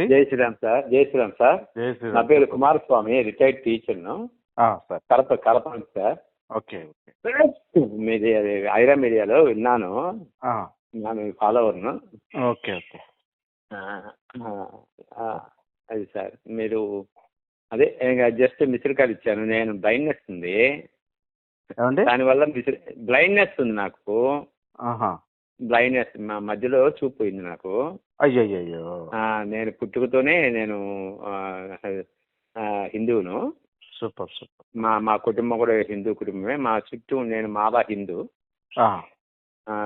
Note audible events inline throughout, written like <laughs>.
అండి జై శ్రీరామ్ సార్ జై శ్రీరామ్ సార్. జై నా శ్రీరామ్ పేరు కుమారస్వామి రిటైర్డ్ టీచర్ను సార్. కడప కడప నుంచి సార్. Okay okay. మీది అది ఐరా మీడియాలో విన్నాను. నా మీ ఫాలోవర్ను ఓకే ఓకే. అది సార్ మీరు అదే జస్ట్ మిస్డ్ కాల్ ఇచ్చాను. నేను బ్లైండ్నెస్ ఉంది. దానివల్ల మిస్డ్ బ్లైండ్నెస్ ఉంది నాకు. బ్లైండ్నెస్ మా మధ్యలో చూపు పోయింది నాకు అయ్యయ్యో నేను పుట్టుకతోనే నేను హిందువును. Super super. మా మా కుటుంబం కూడా హిందూ కుటుంబమే. మా చుట్టూ నేను మాలా హిందూ.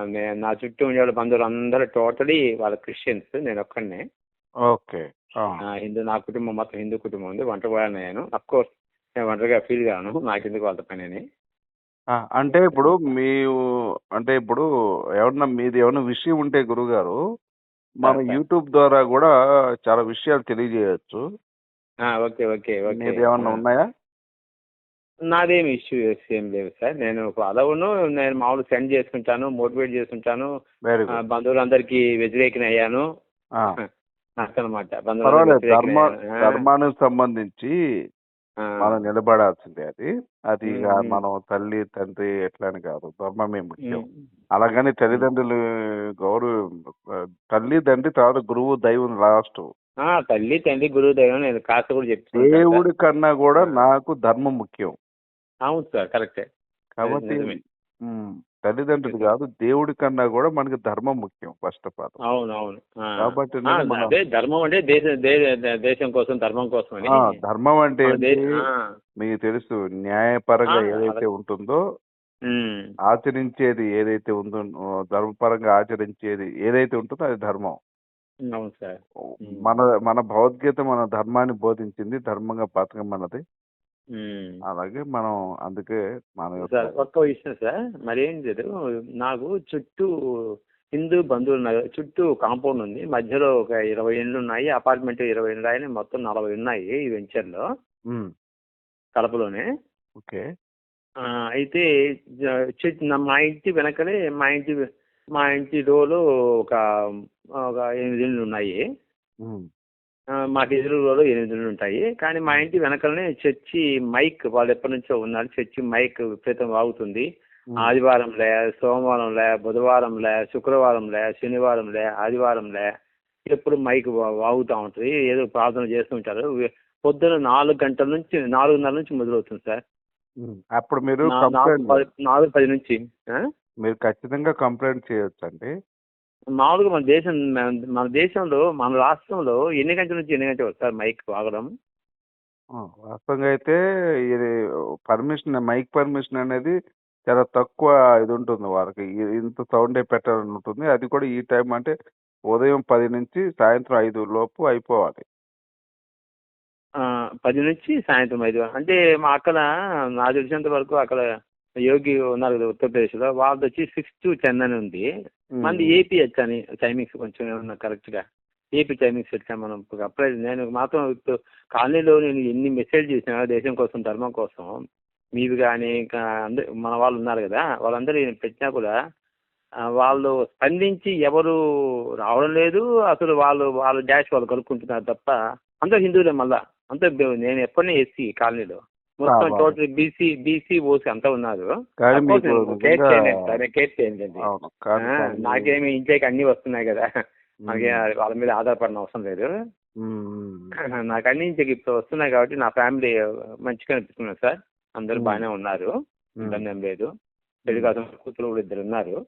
నే- చుట్టూ ఉండే వాళ్ళ బంధువులు అందరూ టోటలీ వాళ్ళ క్రిస్టియన్స్ నేను ఒక్కడనే. ఓకే. హిందూ నా కుటుంబం మొత్తం హిందూ కుటుంబం ఉంది. వంట కూడా నేను అఫ్ కోర్స్ నేను ఒంటరిగా ఫీల్ గాను. నాకెందుకు వాళ్ళ పని ఆ, అంటే ఇప్పుడు మీ అంటే ఇప్పుడు ఏమన్నా మీది ఏమన్నా విషయం ఉంటే గురుగారు మన సార్, సార్. యూట్యూబ్ ద్వారా కూడా చాలా విషయాలు తెలియజేయచ్చు. Okay okay okay. మీది ఏమన్నా ఆ. ఉన్నాయా? నాదేం ఇష్యూ ఏం లేవు సార్. నేను ఫాలోవును నేను మామూలు సెండ్ చేసుకుంటాను మోటివేట్ చేసుకుంటాను. వెరీ ఆ, గుడ్. బంధువులందరికీ పర్వాలేదు. ధర్మ ధర్మానికి సంబంధించి మనం నిలబడాల్సిందే అది. అది. మనం తల్లి తండ్రి ఎట్లా అని కాదు ధర్మమే ముఖ్యం. అలాగని తల్లిదండ్రులు గౌరవ తల్లి తండ్రి తర్వాత గురువు దైవం లాస్ట్. తల్లి తండ్రి గురువు దైవం నేను కాస్త కూడా చెప్తున్నాను దేవుడి కన్నా కూడా ఆ. నాకు ధర్మం ముఖ్యం. అవును సార్ కరెక్టే. కాబట్టి నిజమే. తల్లిదండ్రులు కాదు దేవుడి కన్నా కూడా మనకి ధర్మం ముఖ్యం ఫస్ట్ ఆఫ్ ఆల్ అవును అవును ఆ. కాబట్టి అదే ధర్మం అంటే దేశ కోసం ధర్మం కోసం ధర్మం అంటే. మీకు తెలుసు న్యాయపరంగా ఏదైతే. ఉంటుందో. ఆచరించేది ఏదైతే ఉందో ధర్మపరంగా ఆచరించేది ఏదైతే ఉంటుందో అది ధర్మం మన మన భగవద్గీత మన ధర్మాన్ని బోధించింది ధర్మంగా బతకమన్నది ఉమ్. అలాగే మనం అందుకే మన యొక్క- సార్ ఒక్క విషయం సార్ మరేం లేదు. నాకు చుట్టూ హిందూ బంధువులు ఉన్నారు. చుట్టూ కాంపౌండ్ ఉంది. మధ్యలో ఒక ఇరవై ఇండ్లు ఉన్నాయి. అపార్ట్మెంట్ ఇరవై ఇండ్లు ఉన్నాయి మొత్తం నలభై ఉన్నాయి ఈ వెంచర్లో. మ్మ్. కడపలోనే. ఓకే. ఆ, అయితే జ- చెట్టు నా- మా ఇంటి వెనకలే మా ఇంటి మా ఇంటి డోలో ఒక ఒక ఎనిమిది ఇళ్ళు ఉన్నాయి. మాకు ఎదురులో ఎనిమిది ఉంటాయి. కానీ మా ఇంటి వెనకలనే చర్చి మైక్ వాళ్ళు ఎప్పటి నుంచో ఉన్నారు. చర్చి మైక్ విపరీతం వాగుతుంది. మ్మ్. ఆదివారంలే సోమవారంలే బుధవారంలే శుక్రవారంలే శనివారంలే ఆదివారంలే ఎప్పుడు మైక్ వాగుతూ ఉంటుంది. ఏదో ప్రార్థన చేస్తుంటారు పొద్దున నాలుగు గంటల నుంచి నాలుగున్నర నుంచి మొదలవుతుంది సార్. అప్పుడు మీరు నాలుగు పది నుంచి? మీరు ఖచ్చితంగా కంప్లైంట్ చేయొచ్చు అండి మామూలుగా మన దేశం మన- దేశంలో మన రాష్ట్రంలో ఎన్ని గంటల నుంచి ఎన్ని గంటలు సార్ మైక్ వాగడం వాస్తవంగా అయితే ఇది పర్మిషన్ మైక్ పర్మిషన్ అనేది చాలా తక్కువ ఇది ఉంటుంది వారికి ఇ- ఇంత సౌండే పెట్టాలని ఉంటుంది. అది కూడా ఈ టైం అంటే ఉదయం పది నుంచి సాయంత్రం ఐదు లోపు అయిపోవాలి. పది నుంచి సాయంత్రం ఐదు. అంటే మా అక్కడ నాకు తెలిసినంత వరకు అక్కడ యోగి ఉన్నారు కదా ఉత్తరప్రదేశ్లో వాళ్ళది వచ్చి సిక్స్ టు టెన్ అని ఉంది. మంది ఏపీ వచ్చాని టైమింగ్స్ కొంచెం ఏమన్నా కరెక్ట్గా ఏపీ టైమింగ్స్ వచ్చా మనం అప్లై నేను మాత్రం ఇప్పుడు కాలనీలో నేను ఎన్ని మెసేజ్ చేసినా దేశం కోసం ధర్మం కోసం మీవి కానీ ఇంకా అందరు మన వాళ్ళు ఉన్నారు కదా వాళ్ళందరూ నేను పెట్టినా కూడా వాళ్ళు స్పందించి ఎవరు రావడం లేదు. అసలు వాళ్ళు వాళ్ళ డాష్ వాళ్ళు కలుపుకుంటున్నారు తప్ప అందరూ హిందువులే మళ్ళా. అంతా నేను ఎప్పటినీ ఎస్సీ కాలనీలో. మొత్తం టోటల్ బీసీ బీసీ ఓసీ అంతా ఉన్నారు. కేర్ సార్ నేను కేర్ నాకేమి ఇంట్లోకి అన్ని వస్తున్నాయి కదా. మనకి వాళ్ళ మీద ఆధారపడిన అవసరం లేదు. నాకు అన్ని ఇంటికి ఇప్పుడు వస్తున్నాయి కాబట్టి నా ఫ్యామిలీ మంచిగా అనిపిస్తున్నారు సార్. అందరూ. బాగానే ఉన్నారు. ఇబ్బంది ఏం లేదు. పెళ్ళి కాసం కూతురు కూడా ఇద్దరు ఉన్నారు.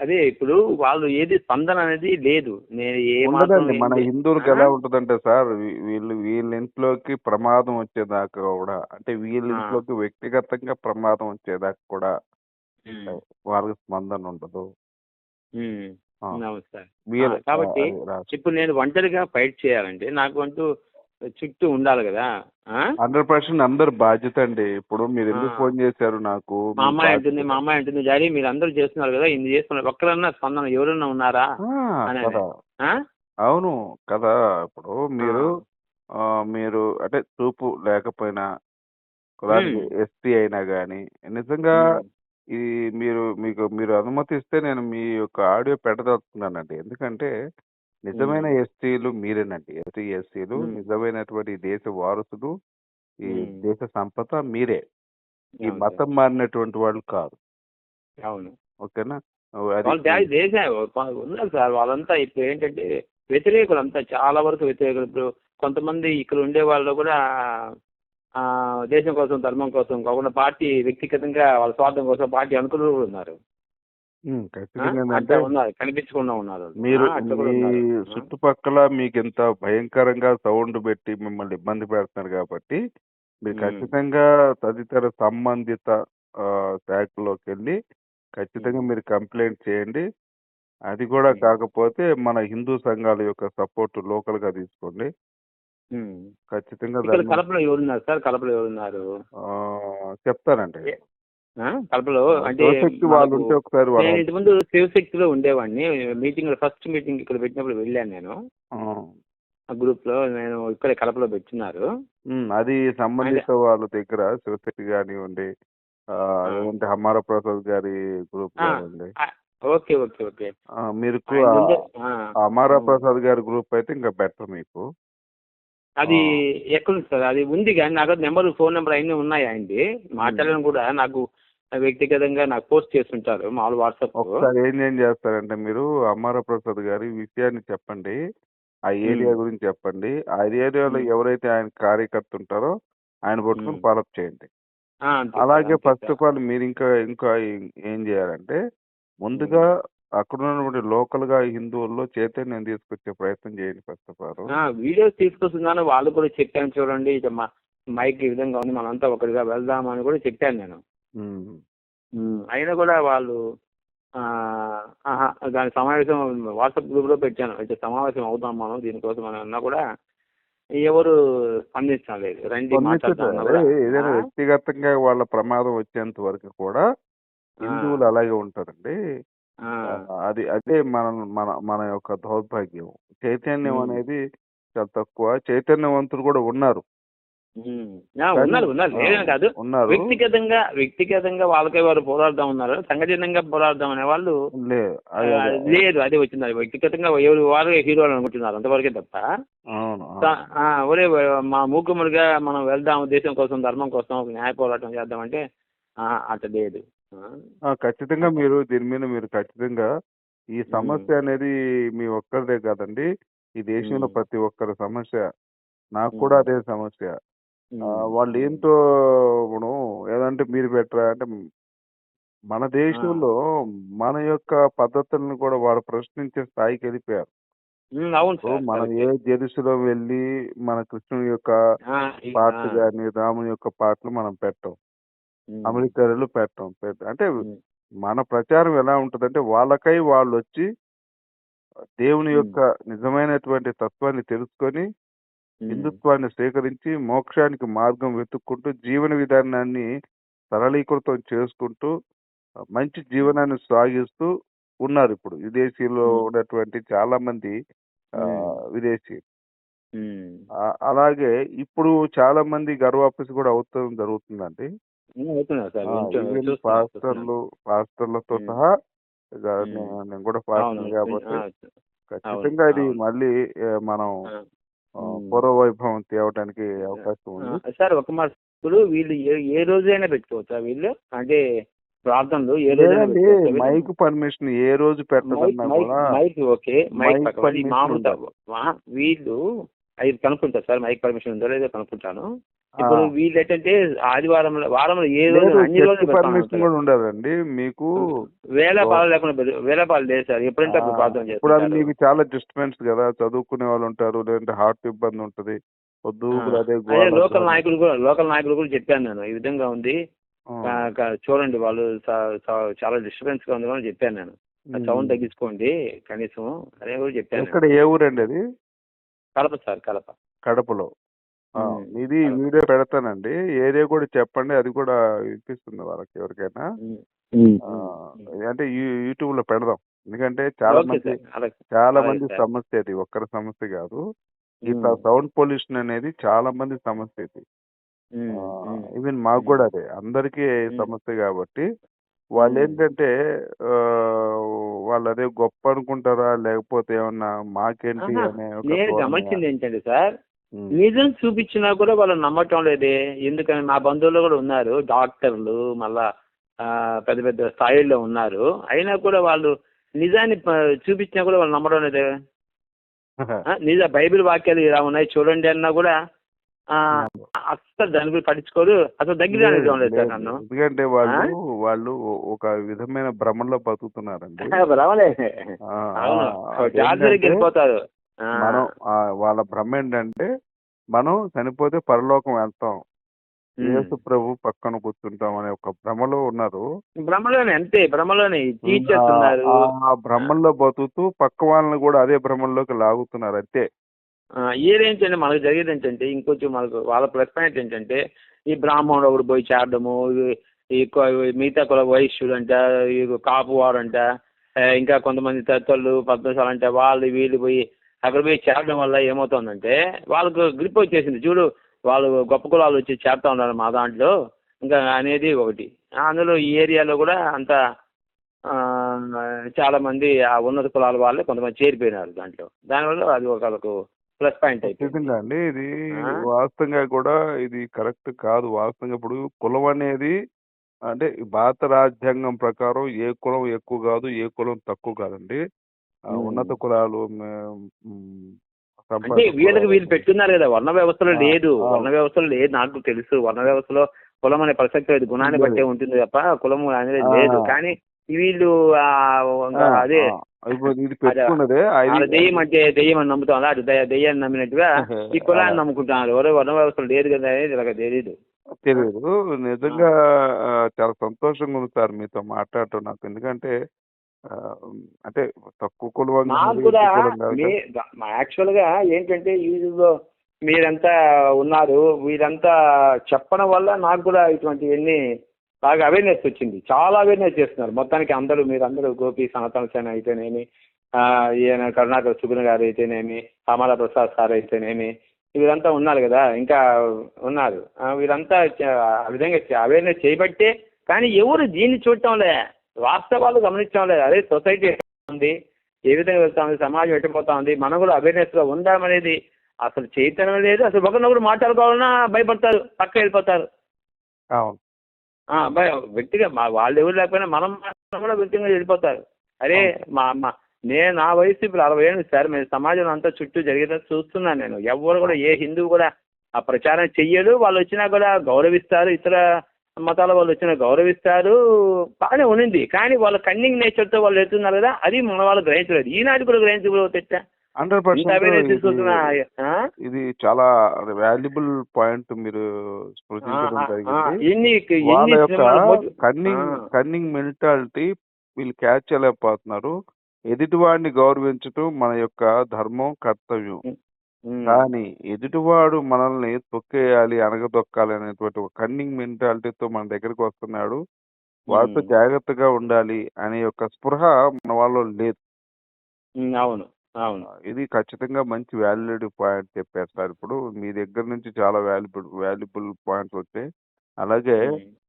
అదే ఇప్పుడు వాళ్ళు ఏది స్పందన అనేది లేదు. నేను ఏ మన హిందువులకి? ఎలా ఉంటుందంటే సార్ వీళ్ళు వీళ్ళ ఇంట్లోకి ప్రమాదం వచ్చేదాకా కూడా అంటే వీళ్ళ. ఇంట్లోకి వ్యక్తిగతంగా ప్రమాదం వచ్చేదాకా కూడా వాళ్ళకి స్పందన ఉండదు. కాబట్టి ఇప్పుడు నేను ఒంటరిగా ఫైట్ చేయాలంటే నాకు అంటూ చుట్టూ ఉండాలి కదా? హండ్రెడ్ పర్సెంట్ అందరు బాధ్యత అండి ఇప్పుడు మీరు ఎందుకు. ఫోన్ చేశారు నాకు మా అమ్మాయి. అంటుంది మా అమ్మాయి అంటుంది డాడీ మీరు అందరూ చేస్తున్నారు కదా ఇన్ని చేస్తున్నారు ఒక్కరన్నా స్పందన ఎవరన్నా ఉన్నారా? అవును కదా ఇప్పుడు మీరు మీరు అంటే చూపు లేకపోయినా. ఎస్టీ అయినా కానీ నిజంగా ఇది మీరు మీకు మీరు అనుమతిస్తే నేను మీ యొక్క ఆడియో పెట్టదలుచుకున్నానండి ఎందుకంటే నిజమైన ఎస్టీలు మీరేనండి. ఎస్టీ ఎస్సీలు. నిజమైనటువంటి ఈ దేశ వారసులు ఈ. దేశ సంపద మీరే. ఈ మతం మారినటువంటి వాళ్ళు కాదు. అవును. ఓకేనా? వాళ్ళు ఉన్నారు సార్ వాళ్ళంతా ఇప్పుడు ఏంటంటే వ్యతిరేకులు అంతా చాలా వరకు వ్యతిరేకులు. ఇప్పుడు కొంతమంది ఇక్కడ ఉండే వాళ్ళు కూడా ఆ, దేశం కోసం ధర్మం కోసం కాకుండా పార్టీ వ్యక్తిగతంగా వాళ్ళ స్వార్థం కోసం పార్టీ అనుకులు కూడా ఉన్నారు. ఆ? ఖచ్చితంగా అట్లా ఏంటంటే ఉన్నారు కనిపించకుండా ఉన్నారు మీరు ఆ, అట్లా కూడా మీ ఉన్నారు ఆ? చుట్టుపక్కల మీకు ఇంత భయంకరంగా సౌండ్ పెట్టి మిమ్మల్ని ఇబ్బంది పెడుతున్నారు కాబట్టి మీరు. ఖచ్చితంగా తదితర సంబంధిత ఆ, శాఖలోకి వెళ్ళి ఖచ్చితంగా మీరు కంప్లైంట్ చేయండి అది కూడా. కాకపోతే మన హిందూ సంఘాల యొక్క సపోర్ట్ లోకల్గా తీసుకోండి. ఖచ్చితంగా ఇక్కడ దాన్ని కడపలో ఎవరున్నారు సార్ కడపలో ఎవరున్నారు ఆ, చెప్తానండి ఏ-? కడపలో అంటే నేను ఇంతకుముందు శివశక్తిలో ఉండేవాడిని. మీటింగ్ ఫస్ట్ మీటింగ్ ఇక్కడ పెట్టినప్పుడు వెళ్ళాను నేను. ఆ, గ్రూప్లో నేను ఇక్కడే కడపలో పెట్టున్నారు అది సంబంధిత వాళ్ళ దగ్గర శివశక్తి కానివ్వండి లేదంటే హమారా ప్రసాద్ గారి గ్రూప్ ఓకే ఓకే ఓకే. మీరు ముందే అమారా. ప్రసాద్ గారి గ్రూప్ అయితే ఇంకా బెటర్ మీకు. అది ఎక్కడుంది సార్? అది ఉంది కానీ నాకు నెంబర్ ఫోన్ నెంబర్ అన్నీ ఉన్నాయి ఆయనది. మాట్లాడడం కూడా నాకు వ్యక్తిగతంగా నాకు పోస్ట్ చేస్తుంటారు మామూలు వాట్సాప్ ఒకసారి ఏం ఏం చేస్తారంటే మీరు అమారా ప్రసాద్ గారి విషయాన్ని చెప్పండి ఆ ఏరియా. గురించి చెప్పండి ఆ ఏరియాలో. ఎవరైతే ఆయన కార్యకర్త ఉంటారో ఆయన పట్టుకుని. ఫాలోఅప్ చేయండి అలాగే ఫస్ట్. ఆఫ్ ఆల్ మీరు ఇంకా ఇంకా ఏం- చేయాలంటే ముందుగా అక్కడ ఉన్నటువంటి లోకల్గా హిందువుల్లో చైతన్యం తీసుకొచ్చే ప్రయత్నం చేయండి ఫస్ట్ ఆఫ్ ఆల్ ఆ, వీడియోస్ తీసుకొస్తున్నాను వాళ్ళు కూడా చెప్పాను చూడండి మైక్ ఈ విధంగా ఉంది మనంతా ఒకటిగా వెళ్దామని కూడా చెప్పాను నేను అయినా కూడా వాళ్ళు దాని సమావేశం వాట్సాప్ గ్రూప్లో పెట్టాను. అయితే సమావేశం అవుతాం మనం దీనికోసం అని అన్నా కూడా ఎవరు రండి మాట్లాడదాం అన్నా కూడా. ఏదైనా ఆ, వ్యక్తిగతంగా వాళ్ళ ప్రమాదం వచ్చేంత వరకు కూడా ఆ, హిందువులు అలాగే ఉంటారండి. ఆ, అది అదే మన మన మన యొక్క దౌర్భాగ్యం. చైతన్యం. అనేది చాలా తక్కువ. చైతన్యవంతులు కూడా ఉన్నారు. ఉన్నారు ఉన్నారు. లేదని కాదు. ఉన్నారు. వ్యక్తిగతంగా వ్యక్తిగతంగా వాళ్ళకే వారు పోరాడదాం ఉన్నారు. సంఘటనంగా పోరాడదాం అనే వాళ్ళు. లేదు అదే వచ్చింది వ్యక్తిగతంగా ఎవరు వారు హీరోలు అనుకుంటున్నారు అంతవరకే తప్ప. ఒరే మా మూకుమ్మడిగా మనం వెళ్దాం దేశం కోసం ధర్మం కోసం న్యాయ పోరాటం చేద్దామంటే ఆ, అట్లా లేదు. ఖచ్చితంగా మీరు దీని మీద మీరు ఖచ్చితంగా ఈ సమస్య అనేది మీ ఒక్కరిదే కాదండి. ఈ దేశంలో. ప్రతి ఒక్కరి సమస్య. నాకు కూడా. అదే సమస్య. వాళ్ళు ఏంటో ఇప్పుడు ఏదంటే మీరు పెట్టరా అంటే మన దేశంలో మన యొక్క పద్ధతులను కూడా వాడు ప్రశ్నించే స్థాయికి వెళ్ళిపోయారు అవును ఇప్పుడు సార్ మనం ఏ కరెక్టే. జెరూసలం వెళ్ళి మన కృష్ణుని యొక్క ఆ, ఈ- పాటలు కానీ రాముని యొక్క పాటలు మనం పెట్టం. అమెరికాలో పెట్టం పెట్ట అంటే. మన ప్రచారం ఎలా ఉంటుందంటే వాళ్ళకై వాళ్ళు వచ్చి దేవుని. యొక్క నిజమైనటువంటి తత్వాన్ని తెలుసుకొని. హిందుత్వాన్ని స్వీకరించి మోక్షానికి మార్గం వెతుక్కుంటూ జీవన విధానాన్ని సరళీకృతం చేసుకుంటూ మంచి జీవనాన్ని సాగిస్తూ ఉన్నారు ఇప్పుడు విదేశీలో. ఉన్నటువంటి చాలా మంది. విదేశీ అలాగే ఇప్పుడు చాలా మంది గర్వాపసి కూడా అవుతాం జరుగుతుందండి. పాస్టర్లు పాస్టర్లతో. సహా. నేను కూడా పాస్టర్ కాబట్టి ఖచ్చితంగా ఇది. మళ్ళీ మనం ఆ. ఆ, ఉమ్. పూర్వ వైభవం తేవడానికి అవకాశం ఉంది సార్ ఒక మాట ఇప్పుడు వీళ్ళు ఏ ఏ రోజైనా పెట్టుకోవచ్చా వీళ్ళు అంటే ప్రార్థనలు ఏ వీళ్ళు? మైక్ పర్మిషన్ ఏ రోజు పెట్టదన్నా మైక్ ఓకే మైక్ మామూలు వీళ్ళు అది కనుక్కుంటారు సార్ మైక్ పర్మిషన్ ఉందో లేదో కనుక్కుంటాను ఇప్పుడు వీళ్ళు ఏంటంటే ఆదివారంలో వారంలో ఏ రోజు అన్ని రోజులు పర్మిషన్ కూడా ఉండాలండి మీకు వేల పాలు లేకుండా వేల పాలు లేదు సార్. ఎప్పుడంటే అప్పుడు ప్రార్థన ఇప్పుడు అది మీకు చాలా డిస్టర్బెన్స్ కదా చదువుకునే వాళ్ళు ఉంటారు లేదంటే హార్ట్ ఇబ్బంది ఉంటది పొద్దు ఆ, అదే లోకల్. నాయకులు కూడా లోకల్ నాయకులు కూడా చెప్పాను నేను. ఈ విధంగా ఉంది. చూడండి వాళ్ళు చాలా డిస్టర్బెన్స్గా ఉంది అని చెప్పాను నేను. సౌండ్ తగ్గించుకోండి కనీసం అదే కూడా చెప్పాను ఎక్కడ ఏ ఊరండి అది? కలప సార్ కలప కడపలో. ఇది. వీడియో పెడతానండి. ఏరియా కూడా చెప్పండి. అది కూడా వినిపిస్తుంది వాళ్ళకి ఎవరికైనా. ఆ. అంటే యూట్యూబ్లో పెడదాం. ఎందుకంటే చాలా ఓకే మంది సార్. అలాగే చాలా అలాగే మంది సార్. సమస్య ఇది ఒక్కరి సమస్య కాదు. ఇట్లా ఉమ్, సౌండ్ పొల్యూషన్ అనేది చాలా మంది సమస్య ఇది. ఉమ్, ఉమ్, ఈవెన్ మాకు. కూడా అదే. అందరికీ ఉమ్. సమస్య కాబట్టి వాళ్ళు ఉమ్. ఏంటంటే ఆ, వాళ్ళు అదే గొప్ప అనుకుంటారా? లేకపోతే ఏమన్నా మాకేంటి ఆహా, అనే ఒక నేను ధోరణి గమనించింది ఏంటంటే సార్. నిజం చూపించినా కూడా వాళ్ళు నమ్మటం లేదే. ఎందుకని మా బంధువులు కూడా ఉన్నారు డాక్టర్లు మళ్ళా పెద్ద పెద్ద స్థాయిల్లో ఉన్నారు. అయినా కూడా వాళ్ళు నిజాన్ని చూపించినా కూడా వాళ్ళు నమ్మడం లేదే. నిజ బైబిల్ వాక్యాలు ఇలా ఉన్నాయి చూడండి అన్నా కూడా ఆ, అస్సలు దాని గురించి పట్టించుకోరు. అసలు దగ్గర. నన్ను. ఎందుకంటే వాళ్ళు వాళ్ళు ఒక విధమైన భ్రమంలో బతుకుతున్నారండి. <laughs> అదేంటంటే వెళ్ళిపోతారు. మనం వాళ్ళ భ్రమ ఏంటంటే మనం చనిపోతే పరలోకం వెళ్తాం. యేసు ప్రభు పక్కన కూర్చుంటాం అనే ఒక భ్రమలో ఉన్నారు. భ్రమలోనే అంతే భ్రమలోనే. ఆ- భ్రమంలో బతుకుతూ పక్క వాళ్ళని కూడా అదే భ్రమంలోకి లాగుతున్నారు అంతే. ఏదేంటంటే మనకు జరిగేది ఏంటంటే ఇంకొంచెం మనకు వాళ్ళ ప్లస్ పాయింట్ ఏంటంటే ఈ బ్రాహ్మణుడు ఒకడు పోయి చేరడము ఈ- మిగతా కుల వైశ్యుడు అంట కాపు వాడు అంట ఇంకా కొంతమంది తత్తులు పద్మశాలు అంటే వాళ్ళు వీళ్ళు పోయి అక్కడ పోయి చేరడం వల్ల ఏమవుతుందంటే వాళ్ళకు గ్రిప్ వచ్చేసింది. చూడు వాళ్ళు గొప్ప కులాలు వచ్చి చేరుతా ఉన్నారు మా దాంట్లో. ఇంకా అనేది ఒకటి. అందులో ఈ ఏరియాలో కూడా అంత చాలా మంది ఆ ఉన్నత కులాల వాళ్ళే కొంతమంది చేరిపోయినారు దాంట్లో. దానివల్ల అది ఒకళ్ళకు ప్లస్ పాయింట్ అయిపోయింది. ఖచ్చితంగా అండి ఇది? వాస్తవంగా కూడా ఇది కరెక్ట్ కాదు. వాస్తవంగా ఇప్పుడు కులం అనేది అంటే భారత రాజ్యాంగం ప్రకారం ఏ కులం ఎక్కువ కాదు ఏ కులం తక్కువ కాదండి. ఆ. ఉన్నత కులాలు మే- మ్, సంపన్న అంటే వీళ్ళకి కులాలు. వీళ్ళు పెట్టున్నారు కదా వర్ణ వ్యవస్థలో ఆ, లేదు. ఆ. వర్ణ వ్యవస్థలో లేదు నాకు తెలుసు. వర్ణ వ్యవస్థలో కులం అనే ప్రసక్తి లేదు. గుణాన్ని లేదు. బట్టే ఉంటుంది తప్ప కులం అనేది ఆ. లేదు. కానీ వీళ్ళు ఆ, ఇంకా అదే ఆ, ఇప్పుడు ఇది పెట్టుకున్నదే వాళ్ళ అది- దెయ్యం అంటే దెయ్యం అని నమ్ముతాం. అటు దెయ్య- దెయ్యాన్ని నమ్మినట్టుగా <laughs> ఈ కులాన్ని నమ్ముకుంటున్నారు. ఎవరో వర్ణ వ్యవస్థలో లేదు కదా అనేది ఇలా తెలియదు తెలియదు నిజంగా ఆ, చాలా సంతోషంగా ఉంది సార్ మీతో మాట్లాడటం నాకు. ఎందుకంటే ఆ, అంటే తక్కువ కులం నాకు కూడా మీ యాక్చువల్గా ఏంటంటే వీళ్ళలో మీరంతా ఉన్నారు వీరంతా చెప్పడం వల్ల నాకు కూడా ఇటువంటివన్నీ బాగా అవేర్నెస్ వచ్చింది. చాలా అవేర్నెస్ చేస్తున్నారు. మొత్తానికి అందరూ మీరు అందరూ గోపి సనాతన సేన అయితేనేమి ఆ, ఈయన కరుణాకర్ సుగుణ గారు అయితేనేమి అమల ప్రసాద్ సార్ అయితేనేమి వీరంతా ఉన్నారు కదా ఇంకా ఉన్నారు. ఆ, వీరంతా చ- ఆ విధంగా అవేర్నెస్ చేయబట్టే కానీ ఎవరు దీన్ని చూడటంలే వాస్తవాలు గమనించడం లేదు. అదే సొసైటీ ఉంది ఏ విధంగా వెళ్తా ఉంది సమాజం ఎట్టిపోతా ఉంది మనం కూడా అవేర్నెస్లో ఉందామనేది అసలు చైతన్యం లేదు. అసలు ఒకరినొకరు మాట్లాడుకోవాలన్నా భయపడతారు పక్క వెళ్ళిపోతారు. అవును. వ్యక్తిగా మా వాళ్ళు ఎవరు లేకపోయినా మనం మాత్రం కూడా వ్యక్తిగా వెళ్ళిపోతారు. అరే మా అమ్మ నేను నా వయసు ఇప్పుడు అరవై ఏళ్ళు సార్ మేము సమాజం అంతా చుట్టూ జరిగేది చూస్తున్నాను నేను. ఎవరు కూడా ఏ హిందువు కూడా ఆ ప్రచారం చెయ్యడు. వాళ్ళు వచ్చినా కూడా గౌరవిస్తారు ఇతర మతాల వాళ్ళు వచ్చినా గౌరవిస్తారు. బాగానే ఉన్నింది కానీ వాళ్ళ కన్నింగ్ నేచర్తో వాళ్ళు వెళ్తున్నారు కదా అది మన వాళ్ళు గ్రహించలేదు. ఈనాటి కూడా హండ్రెడ్ తీసుకొస్తున్నా పర్సెంట్? ఇది చాలా వాల్యుబుల్ పాయింట్ మీరు స్పృశించడం కన్నింగ్. కన్నింగ్ మెంటాలిటీ వీళ్ళు క్యాచ్ చేయలేకపోతున్నారు. ఎదుటివాడిని గౌరవించటం మన యొక్క ధర్మం కర్తవ్యం. కానీ ఎదుటివాడు మనల్ని తొక్కేయాలి అనగదొక్కాలి అనేటువంటి ఒక కన్నింగ్ మెంటాలిటీతో మన దగ్గరికి వస్తున్నాడు. ఉమ్. జాగ్రత్తగా ఉండాలి అనే యొక్క స్పృహ మన వాళ్ళలో లేదు. అవును. అవును. ఇది ఖచ్చితంగా మంచి వాల్యుడ్ పాయింట్ చెప్పారు సార్ ఇప్పుడు మీ దగ్గర నుంచి చాలా వాల్యుబుల్ వాల్యుబుల్ పాయింట్స్ వచ్చాయి. అలాగే.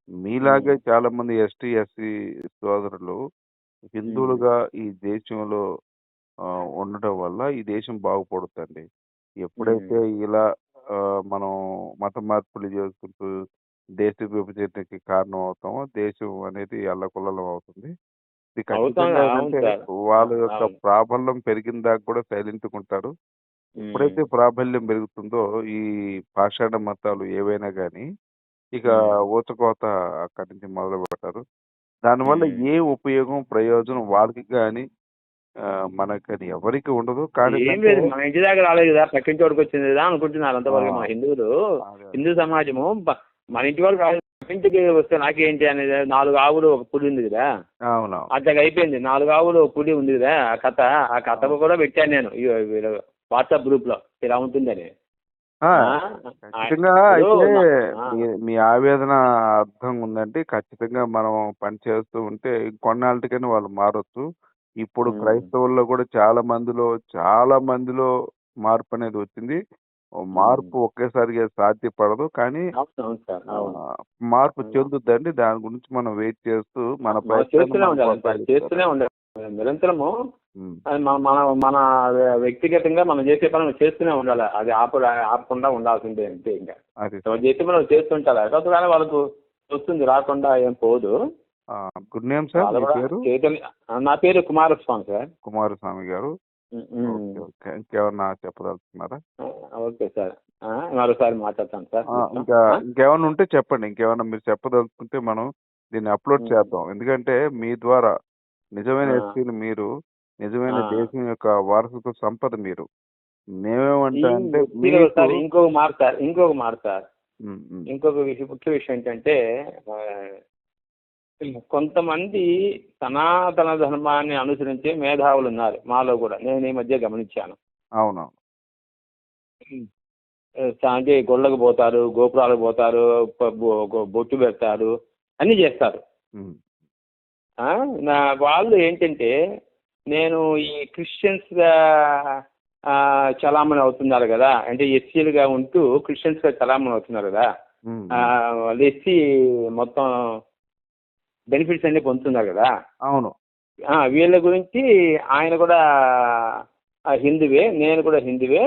మీలాగే చాలా మంది ఎస్టీ ఎస్సీ సోదరులు హిందువులుగా ఈ దేశంలో ఉండటం వల్ల ఈ దేశం బాగుపడుతుంది ఎప్పుడైతే ఇలా మనం మత మార్పులు చేసుకుంటూ దేశ విభజనకి కారణం అవుతామో దేశం అనేది అల్లకొల్లం అవుతుంది ఇది ఖచ్చితంగా అవును ఏంటంటే సార్. వాళ్ళ యొక్క అవును. ప్రాబల్యం పెరిగిన దాకా కూడా సైలెంట్ ఉంటారు ఎప్పుడైతే ప్రాబల్యం పెరుగుతుందో ఈ పాషాణ మతాలు ఏవైనా కానీ ఇక మ్మ్. ఊచకోత అక్కడి నుంచి మొదలు పెడతారు దానివల్ల. ఏ ఉపయోగం ప్రయోజనం వాళ్ళకి కానీ మనకి కానీ ఎవరికి ఉండదు. కానీ ఏం ఏంటంటే- లేదు మన ఇంటి దగ్గర రాలేదు కదా పక్కింటి వాడికి వచ్చింది కదా అనుకుంటున్నారు అంతవరకు. మన హిందువులు. హిందూ సమాజము మన ఇంటి వరకు రాలేదు పక్కింటికి వస్తే నాకేంటి అనేది నాలుగు ఆవులు ఒక పులి ఉంది కదా. అవును అట్లాగ అయిపోయింది. నాలుగు ఆవులు ఒక పులి ఉంది కదా ఆ కథ ఆ కథ కూడా పెట్టాను నేను. వాట్సాప్ గ్రూప్లో ఇలా ఉంటుందని. ఖచ్చితంగా అయితే. మీ- మీ ఆవేదన అర్థం ఉందంటే ఖచ్చితంగా మనం పని చేస్తూ ఉంటే కొన్నాళ్ళకైనా వాళ్ళు మారొచ్చు. ఇప్పుడు. క్రైస్తవుల్లో కూడా చాలా మందిలో చాలా మందిలో మార్పు అనేది వచ్చింది. మార్పు ఒకేసారిగా సాధ్యపడదు. కానీ సార్. అవును. మార్పు చెందుద్దండి. దాని గురించి మనం వెయిట్ చేస్తూ మన మనం ప్రయత్నాన్ని చేస్తూనే మనం ఉండాలి కొనసాగిస్తాం. నిరంతరము అది మన మన మన వ్యక్తిగతంగా మనం చేసే పని మనం చేస్తూనే ఉండాలి. అది ఆపు ఆపకుండా ఉండాల్సిందే అంతే ఇంకా. అది చేసే పని చేస్తుంటారు. కాకపోతే వాళ్ళకు వస్తుంది రాకుండా ఏం పోదు. గుడ్ నేమ్ సార్ పేరు? నా పేరు కుమారస్వామి సార్. కుమారస్వామి గారు. ఇంకేమన్నా చెప్పదలుచుకున్నారా? Okay sir. మరోసారి మాట్లాడతాను సార్. ఇంకా ఇంకేమన్నా ఉంటే చెప్పండి. ఇంకేమన్నా మీరు చెప్పదలుచుకుంటే మనం దీన్ని అప్లోడ్. చేద్దాం. ఎందుకంటే మీ ద్వారా నిజమైన ఆ. ఎస్పీలు మీరు నిజమైన. దేశం యొక్క వారసత్వ సంపద మీరు. మేమేమంటే అంటే సార్ ఇంకొక మాట సార్ ఇంకొక మాట సార్. ఇంకొక విషయం ముఖ్య విషయం ఏంటంటే కొంతమంది సనాతన ధర్మాన్ని అనుసరించే మేధావులు ఉన్నారు మాలో కూడా. నేను ఈ మధ్య గమనించాను. అవును అంటే గుళ్ళకు పోతారు గోపురాలకు పోతారు గొ- బొట్టు పెడతారు అన్నీ చేస్తారు. నా వాళ్ళు ఏంటంటే నేను ఈ క్రిస్టియన్స్గా ఆ, చలామణి అవుతున్నారు కదా అంటే ఎస్సీలుగా ఉంటూ క్రిస్టియన్స్గా చలామణి అవుతున్నారు కదా వాళ్ళు ఎస్సీ మొత్తం బెనిఫిట్స్ అన్ని పొందుతున్నారు కదా? అవును. ఆ, వీళ్ళ గురించి ఆయన కూడా హిందువే నేను కూడా హిందువే.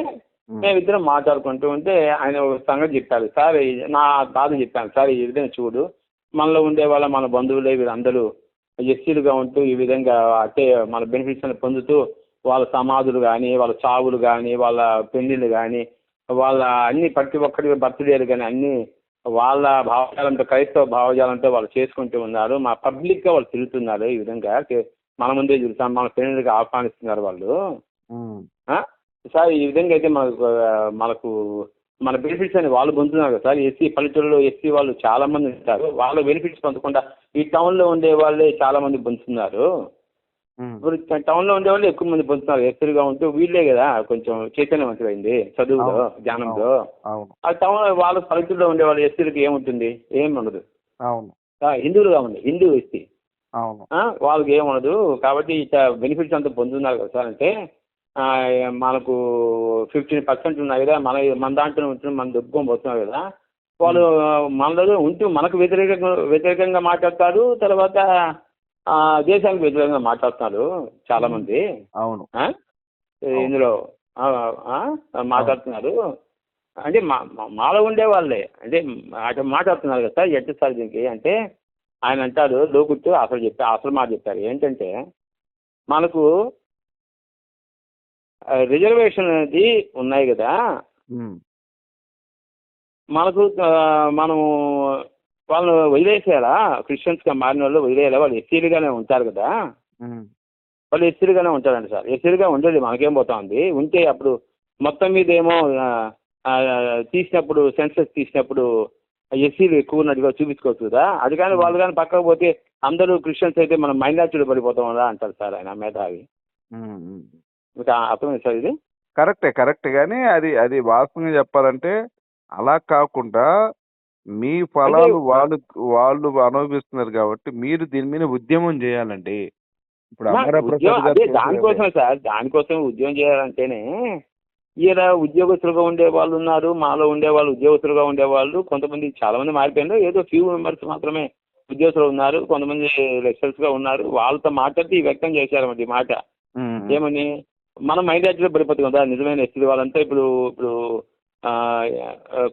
మేమిద్దరం మాట్లాడుకుంటూ ఉంటే ఆయన ఒక సంగతి చెప్పారు. సార్ నా బాధ చెప్పాను. సార్ ఈ విధంగా చూడు. మనలో ఉండే వాళ్ళ మన బంధువులే వీళ్ళందరూ ఎస్సీలుగా ఉంటూ ఈ విధంగా అంటే మన బెనిఫిట్స్ అని పొందుతూ వాళ్ళ సమాధులు కానీ వాళ్ళ చావులు కానీ వాళ్ళ పెళ్ళిళ్ళు కానీ వాళ్ళ అన్ని ప్రతి ఒక్కరి బర్త్డేలు కానీ అన్ని వాళ్ళ భావజాలంతో క్రైస్తవ భావజాలంతో వాళ్ళు చేసుకుంటూ ఉన్నారు. మా పబ్లిక్గా వాళ్ళు తిరుగుతున్నారు ఈ విధంగా. మన ముందే చూస్తాం. మన పెళ్ళికి ఆహ్వానిస్తున్నారు వాళ్ళు? సార్ ఈ విధంగా అయితే మనకు మనకు మన బెనిఫిట్స్ అని వాళ్ళు పొందుతున్నారు కదా సార్. ఎస్సీ పల్లెటూరులో ఎస్సీ వాళ్ళు చాలా మంది ఉంటారు. వాళ్ళ బెనిఫిట్స్ పొందకుండా ఈ టౌన్లో ఉండే వాళ్ళే చాలా మంది పొందుతున్నారు. ఇప్పుడు టౌన్లో ఉండే వాళ్ళు ఎక్కువ మంది పొందుతున్నారు ఎస్సీగా ఉంటూ వీళ్ళే కదా కొంచెం చైతన్యవంతులైంది చదువులో. జ్ఞానంలో ఆ టౌన్ వాళ్ళ పల్లెటూరులో ఉండే వాళ్ళు ఎస్సీలకి ఏముంటుంది? ఏం ఉండదు. హిందువులుగా ఉంది హిందూ ఎస్సీ వాళ్ళకి ఏముండదు కాబట్టి బెనిఫిట్స్ అంతా పొందుతున్నారు కదా సార్ అంటే మనకు ఫిఫ్టీన్ పర్సెంట్ ఉన్నాయి కదా మన మన దాంట్లో ఉంటున్న మన దుబ్బం పోతున్నారు కదా. వాళ్ళు మనలో ఉంటూ మనకు వ్యతిరేకంగా వ్యతిరేకంగా మాట్లాడతారు. తర్వాత దేశానికి వ్యతిరేకంగా మాట్లాడుతున్నారు చాలా మంది అవును? ఇందులో మాట్లాడుతున్నారు. అంటే మా మాలో ఉండే వాళ్ళే. అంటే అటు మాట్లాడుతున్నారు కదా సార్ ఎట్టు సార్ దీనికి? అంటే ఆయన అంటారు లోకుట్టు అసలు చెప్పారు అసలు మాట చెప్పారు. ఏంటంటే మనకు రిజర్వేషన్ అనేది ఉన్నాయి కదా. మనకు మనము వాళ్ళని వదిలేసేయాలా? క్రిస్టియన్స్గా మారిన వాళ్ళు వదిలేయాలా? వాళ్ళు ఎస్సీలుగానే ఉంటారు కదా. వాళ్ళు ఎస్సీలుగానే ఉంటారండి సార్. ఎస్సీలుగా ఉండదు మనకేం పోతా ఉంది. ఉంటే అప్పుడు మొత్తం మీద ఏమో తీసినప్పుడు సెన్సస్ తీసినప్పుడు ఎస్సీలు ఎక్కువ ఉన్నట్టుగా చూపించుకోవచ్చు కదా. అది కానీ వాళ్ళు కానీ పక్కకు పోతే అందరూ క్రిస్టియన్స్ అయితే మనం మైనార్టీలు పడిపోతాం కదా అంటారు సార్ ఆయన మేధావి. మీకు అర్థమైంది సార్ ఇది? కరెక్టే కరెక్ట్. కానీ అది అది వాస్తవంగా చెప్పాలంటే అలా కాకుండా మీ ఫలాలు వాళ్ళు వాళ్ళు అనుభవిస్తున్నారు కాబట్టి మీరు దీని మీద ఉద్యమం చేయాలండి ఇప్పుడు అమర ఉద్యోగం ప్రసాద్ అదే దానికోసమే సార్ దానికోసం ఉద్యోగం చేయాలంటేనే ఈయన ఉద్యోగస్తులుగా ఉండే వాళ్ళు ఉన్నారు మాలో ఉండే వాళ్ళు ఉద్యోగస్తులుగా ఉండే వాళ్ళు కొంతమంది చాలా మంది మారిపోయినారు. ఏదో ఫ్యూ మెంబర్స్ మాత్రమే ఉద్యోగస్తులు ఉన్నారు కొంతమంది లెక్చరర్స్గా ఉన్నారు. వాళ్ళతో మాట్లాడి వ్యక్తం చేశారన్నమాట ఈ మాట. ఉమ్, ఏమని? మనం మైనార్టీలో పడిపోతుంది కదా నిజమైన ఎస్సీ వాళ్ళంతా ఇప్పుడు ఇప్పుడు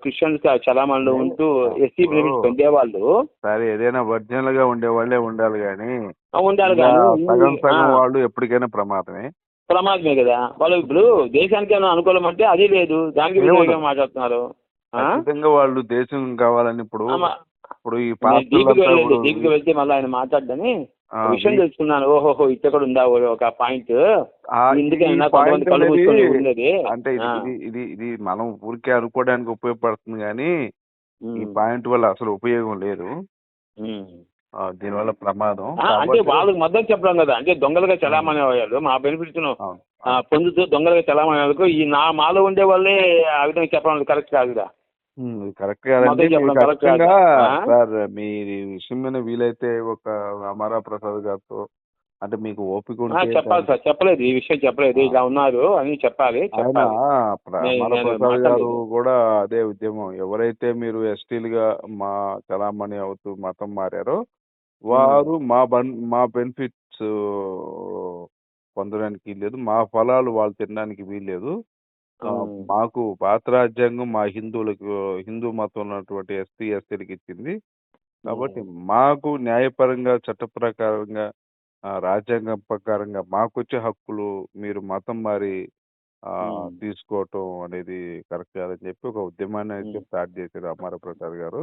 క్రిస్టియన్స్ చలామణిలో ఉంటూ ఎస్సీ బెనిఫిట్స్ పొందేవాళ్ళు. సరే ఏదైనా ఒరిజినల్గా ఉండే వాళ్ళే ఉండాలి కానీ ఆ, ఉండాలి కానీ సగం సగం ఆ. వాళ్ళు ఎప్పటికైనా ప్రమాదమే. ప్రమాదమే కదా. వాళ్ళు ఇప్పుడు దేశానికి ఏమైనా అనుకూలం అంటే అది లేదు. దానికి మాట్లాడుతున్నారు? ఖచ్చితంగా వాళ్ళు దేశం కావాలని ఇప్పుడు. ఇప్పుడు ఈ డీప్కి వెళ్తే మళ్ళీ ఆయన మాట్లాడదని విషయం తెలుసుకున్నాను. ఓహోహో ఇక్కడ ఉందా ఒక పాయింట్? అంటే ఇది. ఇది ఇది మనం ఊరికే అనుకోవడానికి ఉపయోగపడుతుంది కానీ ఈ. పాయింట్ వల్ల అసలు ఉపయోగం లేదు. దీనివల్ల ప్రమాదం. అంటే వాళ్ళకి మద్దతు చెప్పడం కదా. అంటే దొంగలుగా చలామణి అయ్యారు. మా బెనిఫిట్స్ పొందుతూ దొంగలుగా చలామణి అయ్యేందుకు ఈ నా మాలో ఉండే వాళ్ళే ఆ విధంగా చెప్పడం కరెక్ట్ కాదు కదా కరెక్ట్ కాదండి. మద్దతు చెప్పడం మీరు కరెక్ట్ ఖచ్చితంగా కాదు. ఆ? సార్ మీ విషయం మీద వీలైతే ఒక అమరా ప్రసాద్ గారితో అంటే మీకు ఓపిక ఉంటే చెప్పాలి సార్. చెప్పలేదు. ఈ విషయం చెప్పలేదు. ఇలా ఉన్నారు అని చెప్పాలి. ఆయన ప్రసాద్ గారు. కూడా అదే ఉద్యమం. ఎవరైతే మీరు ఎస్టీలుగా మా చలామణి అవుతూ మతం మారారో వారు మా బన్ మా బెనిఫిట్స్ పొందడానికి వీల్లేదు. మా ఫలాలు వాళ్ళు తినడానికి వీల్లేదు. ఆ. మాకు భారత రాజ్యాంగం మా హిందువులకు హిందూ మతం ఉన్నటువంటి ఎస్టీ ఎస్టీలకు ఇచ్చింది కాబట్టి మాకు న్యాయపరంగా చట్ట ప్రకారంగా ఆ, రాజ్యాంగం ప్రకారంగా మాకు వచ్చే హక్కులు మీరు మతం మారి ఆ. తీసుకోవటం అనేది కరెక్ట్ కాదని చెప్పి ఒక ఉద్యమాన్ని అయితే. స్టార్ట్ చేశారు అమర ప్రసాద్ గారు.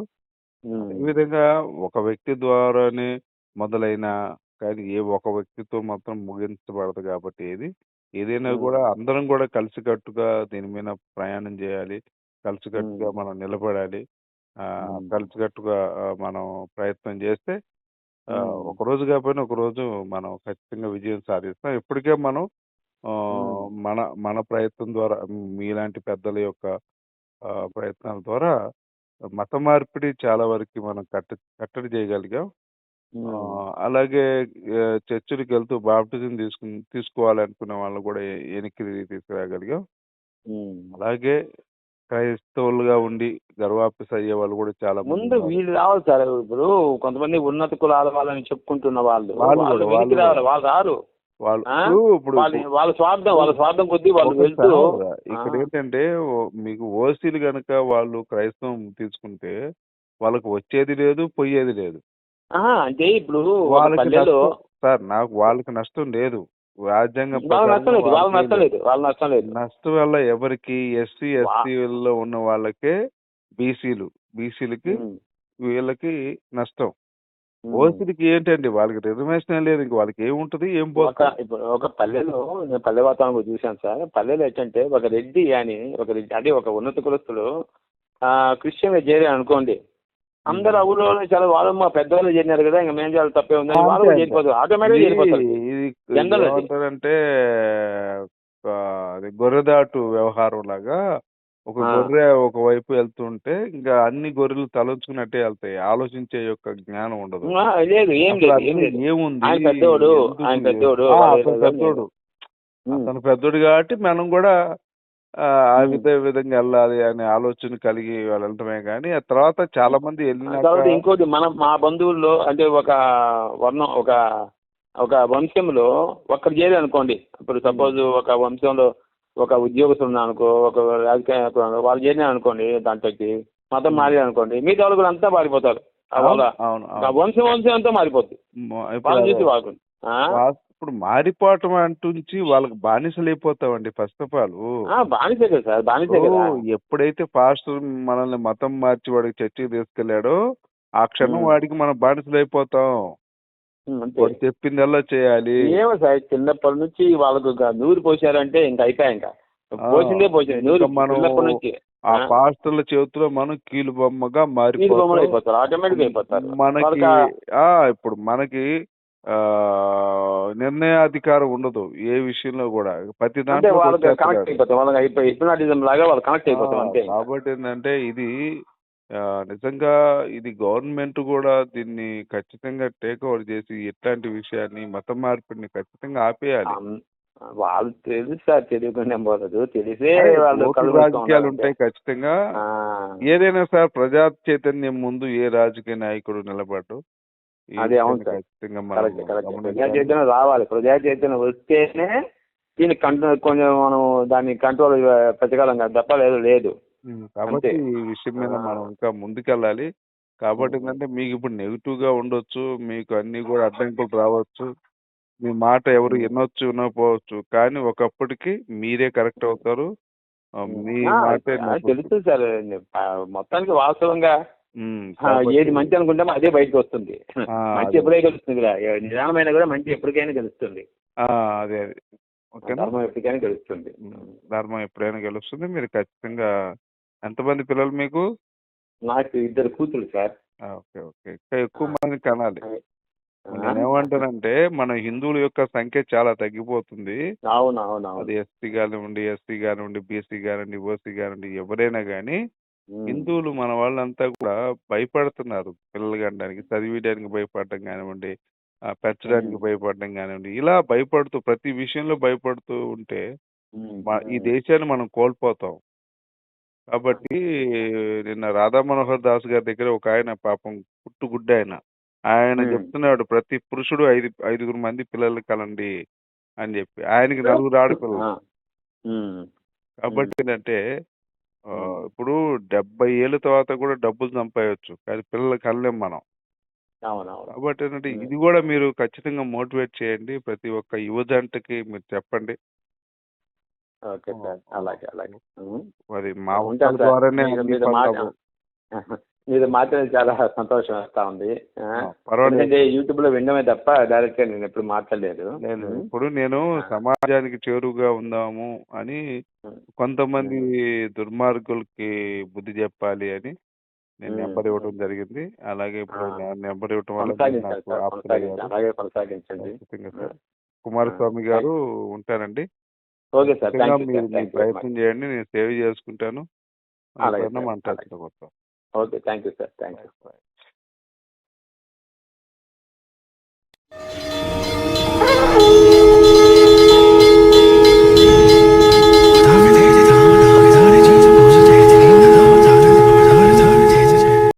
ఈ విధంగా ఒక వ్యక్తి ద్వారానే మొదలైన కానీ ఏ ఒక వ్యక్తితో మాత్రం ముగించబడదు కాబట్టి ఏది ఏదైనా. కూడా అందరం కూడా కలిసికట్టుగా దీని మీద ప్రయాణం చేయాలి కలిసికట్టుగా. మనం నిలబడాలి. కలిసికట్టుగా మనం ప్రయత్నం చేస్తే. ఒక రోజు కాకపోయినా ఒక రోజు మనం ఖచ్చితంగా విజయం సాధిస్తాం ఇప్పటికే మనం. మన మన ప్రయత్నం ద్వారా మీలాంటి పెద్దల యొక్క ప్రయత్నాల ద్వారా మత మార్పిడి చాలా వరకు మనం కట్ట కట్టడి చేయగలిగాం. అలాగే ఆ, చర్చిలకు వెళ్తూ బాప్టిజం తీసుకు తీసుకోవాలనుకునే వాళ్ళని కూడా ఎ- తీసుకురాగలిగాం. అలాగే క్రైస్తవులుగా ఉండి గర్వాపిస్ అయ్యే వాళ్ళు కూడా చాలా మంది ముందు ఉన్నారు. వీళ్ళు రావాలి సార్. ఇప్పుడు కొంతమంది ఉన్నత కులాల వాళ్ళని చెప్పుకుంటున్న వాళ్ళు. వాళ్ళు వాళ్ళు కూడా, వెనక్కి వాళ్ళు రావాలి. వాళ్ళు రారు. వాళ్ళు ఆ? ఇప్పుడు ఇప్పుడు వాళ్ళ వాళ్ళ స్వార్థం వాళ్ళ స్వార్థం కొద్దీ వాళ్ళు ఒకటి వెళ్తూ ఇక్కడ. ఏంటంటే ఓ- మీకు ఓసీలు గనక వాళ్ళు క్రైస్తవం తీసుకుంటే వాళ్ళకి వచ్చేది లేదు పోయేది లేదు. ఆహా, అంటే ఇప్పుడు వాళ్ళకి సార్ నాకు వాళ్ళకి నష్టం లేదు. రాజ్యాంగం వాళ్ళ నష్టం లేదు వాళ్ళ వాళ్ళకి నష్టం లేదు వాళ్ళ నష్టం లేదు. నష్టం వల్ల ఎవరికి ఎస్సీ ఎస్టీలో ఉన్న వాళ్ళకే బీసీలు బీసీలకి. వీళ్ళకి నష్టం. ఓసీలకి ఏంటండి? వాళ్ళకి రిజర్వేషన్ లేదు ఇంక వాళ్ళకి ఏముంటది ఏం ఇప్పుడు ఒక పల్లెలో నేను పల్లె వాతావరణం చూశాను సార్. పల్లెలో ఏంటంటే ఒక రెడ్డి అని ఒక రెడ్డి అదే ఒక ఉన్నత కులస్తులు ఆ, క్రిస్టియన్గా చేరారు అనుకోండి. అందరు ఆ ఊళ్ళో చాలా వాళ్ళు మా పెద్దవాళ్ళు చేరినారు కదా ఇంకా మేము చేయాలి తప్పే ఉందని వాళ్ళు కూడా చేరిపోతారు. ఆటోమేటిక్గా ఇది చేరిపోతారు జనరల్ ఆ, అది గొర్రెదాటు వ్యవహారం లాగా ఒక. గొర్రె ఒక వైపు వెళ్తుంటే ఇంకా అన్ని గొర్రెలు తలంచుకున్నట్టే వెళ్తాయి. ఆలోచించే యొక్క జ్ఞానం ఉండదు. లేదు ఏం లేదు ఏముంది? ఆయన పెద్దోడు, ఆయన? పెద్దోడు. అతను పెద్దోడు కాబట్టి మనం కూడా ఆ, ఆ ఉమ్. విధ విధంగా వెళ్ళాలి అనే ఆలోచన కలిగి వాళ్ళు వెళ్ళటమే కానీ ఆ తర్వాత చాలా మంది కాబట్టి ఇంకోటి మనం మా బంధువుల్లో అంటే ఒక వర్ణం ఒక ఒక వంశంలో ఒక్కరు చేరి అనుకోండి. ఇప్పుడు సపోజ్ ఒక వంశంలో ఒక ఉద్యోగస్తులు ఉన్నారు అనుకో ఒక రాజకీయ వాళ్ళు చేరినా అనుకోండి దాంట్లోకి మతం మారి అనుకోండి మిగతా వాళ్ళు కూడా అంతా మారిపోతారు. వాళ్ళ వంశం వంశం అంతా మారిపోద్ది. మ- ఇప్పుడు వాళ్ళని చూసి. వాళ్ళు ఇప్పుడు మారిపోవటం అంటుంచి వాళ్ళకి బానిసలు అయిపోతామండి ఫస్ట్ ఆఫ్ ఆల్. ఆ, బానిసే కదా సార్ బానిసే కదా. ఎప్పుడైతే పాస్టర్ మనల్ని మతం మార్చి వాడికి చర్చికి తీసుకెళ్ళాడో ఆ క్షణం. వాడికి మనం బానిసలు అయిపోతాం. వాడు చెప్పిందల్లా చేయాలి. ఏమో సార్ చిన్నప్పటి నుంచి వాళ్ళకు నూరు పోసారంటే ఇంకా అయిపోయా ఇంకా. ఆ, పోసిందే పోసింది నూరు ఇంకా మనం చిన్నప్పటి నుంచి. ఆ. పాస్టర్ల చేతిలో మనం కీలు బొమ్మగా వీళ్ళు బొమ్మలు మారిపోతాం. అయిపోతారు ఆటోమేటిక్ అయిపోతారు. మనకి ఇప్పుడు మనకి నిర్ణయాధికారం ఉండదు ఏ విషయంలో కూడా ప్రతి దాంట్లో వాళ్ళకి కనెక్ట్ వచ్చేస్తున్నాడు. అయిపోతాం వాళ్ళకి అయిపోయి హిప్నాటిజం లాగా వాళ్ళు కనెక్ట్ అయిపోతాం ఆ, అంతే కాబట్టి ఏంటంటే ఇది నిజంగా ఇది గవర్నమెంట్ కూడా దీన్ని ఖచ్చితంగా టేక్ ఓవర్ చేసి ఇట్లాంటి విషయాన్ని మత మార్పిడిని ఖచ్చితంగా ఆపేయాలి వాళ్ళు తెలుసు సార్ తెలియకుండా పోలేదు తెలిసే వాళ్ళు రాజకీయాలు ఉంటాయి. ఖచ్చితంగా. ఏదైనా సార్ ప్రజా చైతన్యం ముందు ఏ రాజకీయ నాయకుడు నిలబడ్డు అదే అవును సార్. ప్రజా. చైతన్యం రావాలి ప్రజా చైతన్యం వస్తేనే దీన్ని కంట్రోల్ కొంచెం మనం దాన్ని కంట్రోల్ పెట్టగలం కదా తప్ప లేదు లేదు కాబట్టి. ఈ విషయం మీద. మనం ఇంకా ముందుకెళ్ళాలి కాబట్టి. ఏంటంటే మీకు ఇప్పుడు నెగిటివ్గా ఉండొచ్చు మీకు అన్ని కూడా అడ్డంకులు రావచ్చు మీ మాట ఎవరు. వినొచ్చు వినకపోవచ్చు కానీ ఒకప్పటికి మీరే కరెక్ట్ అవుతారు మీ మాటే. తెలుసు సార్ మొత్తానికి వాస్తవంగా ఏది మంచి అనుకుంటామో అదే బయటకు వస్తుంది. మంచి. ఎప్పుడైనా గెలుస్తుంది కదా. నిదానమైన కూడా మంచి ఎప్పటికైనా గెలుస్తుంది. ఆ, అదే అదే. ధర్మం ఎప్పటికైనా గెలుస్తుంది. ధర్మం ఎప్పుడైనా గెలుస్తుంది. మీరు ఖచ్చితంగా ఎంతమంది పిల్లలు మీకు? నాకు ఇద్దరు కూతురు సార్. Okay okay. ఇంకా ఎక్కువ మంది కనాలి. ఆ? నేనేమంటానంటే మన హిందువుల యొక్క సంఖ్య చాలా తగ్గిపోతుంది. అవును అవును అవును అది ఎస్టీ కానివ్వండి ఎస్సీ కానివ్వండి బీసీ కానివ్వండి ఓసీ కానివ్వండి ఎవరైనా కానీ. హిందువులు మన వాళ్ళంతా కూడా భయపడుతున్నారు పిల్లలు కనడానికి చదివించడానికి భయపడటం కానివ్వండి ఆ, పెంచడానికి. భయపడడం కానివ్వండి ఇలా భయపడుతూ ప్రతి విషయంలో భయపడుతూ ఉంటే మా- ఈ. దేశాన్ని మనం కోల్పోతాం కాబట్టి నిన్న రాధా మనోహర్ దాస్ గారి దగ్గర ఒక ఆయన పాపం పుట్టుగుడ్డ ఆయన ఆయన మ్మ్. చెప్తున్నాడు ప్రతి పురుషుడు ఐదు ఐదుగురు మంది పిల్లలు కలండి అని చెప్పి ఆయనకి నలుగురు ఆడపిల్లలు ఆ. ఉమ్. కాబట్టి ఏంటంటే. ఇప్పుడు డెబ్బై ఏళ్ళ తర్వాత కూడా డబ్బులు సంపాదొచ్చు కానీ పిల్లలు కనలేం మనం. అవునవును. కాబట్టి ఏంటంటే. ఇది కూడా మీరు ఖచ్చితంగా మోటివేట్ చేయండి. ప్రతి ఒక్క యువ జంటకి మీరు చెప్పండి. Okay sir. అలాగే అలాగే. ఉమ్. మరి మా ఉంటాను సార్. ద్వారానే మీరు అన్ని మీరు పనులు మాట అవ్వవు. <laughs> మీరు మాట్లాడి చాలా సంతోషం వేస్తా ఉంది. పర్వాలేదు. యూట్యూబ్లో వినడమే తప్ప డైరెక్ట్గా నేను ఎప్పుడు మాట్లాడలేదు. లేదు ఉమ్. ఇప్పుడు నేను. సమాజానికి చేరువుగా ఉందాము అని. కొంతమంది దుర్మార్గులకి బుద్ధి చెప్పాలి అని నేను. నెంబర్ ఇవ్వడం జరిగింది. అలాగే ఇప్పుడు నెంబర్ ఇవ్వడం వల్ల కుమారస్వామి గారు ఉంటానండి ఓకే సార్ మీరు ప్రయత్నం చేయండి నేను సేవ్ చేసుకుంటాను. అలాగే ఎప్పుడన్నా సార్, మాట్లాడుకుంటాం ఓకే థ్యాంక్ యూ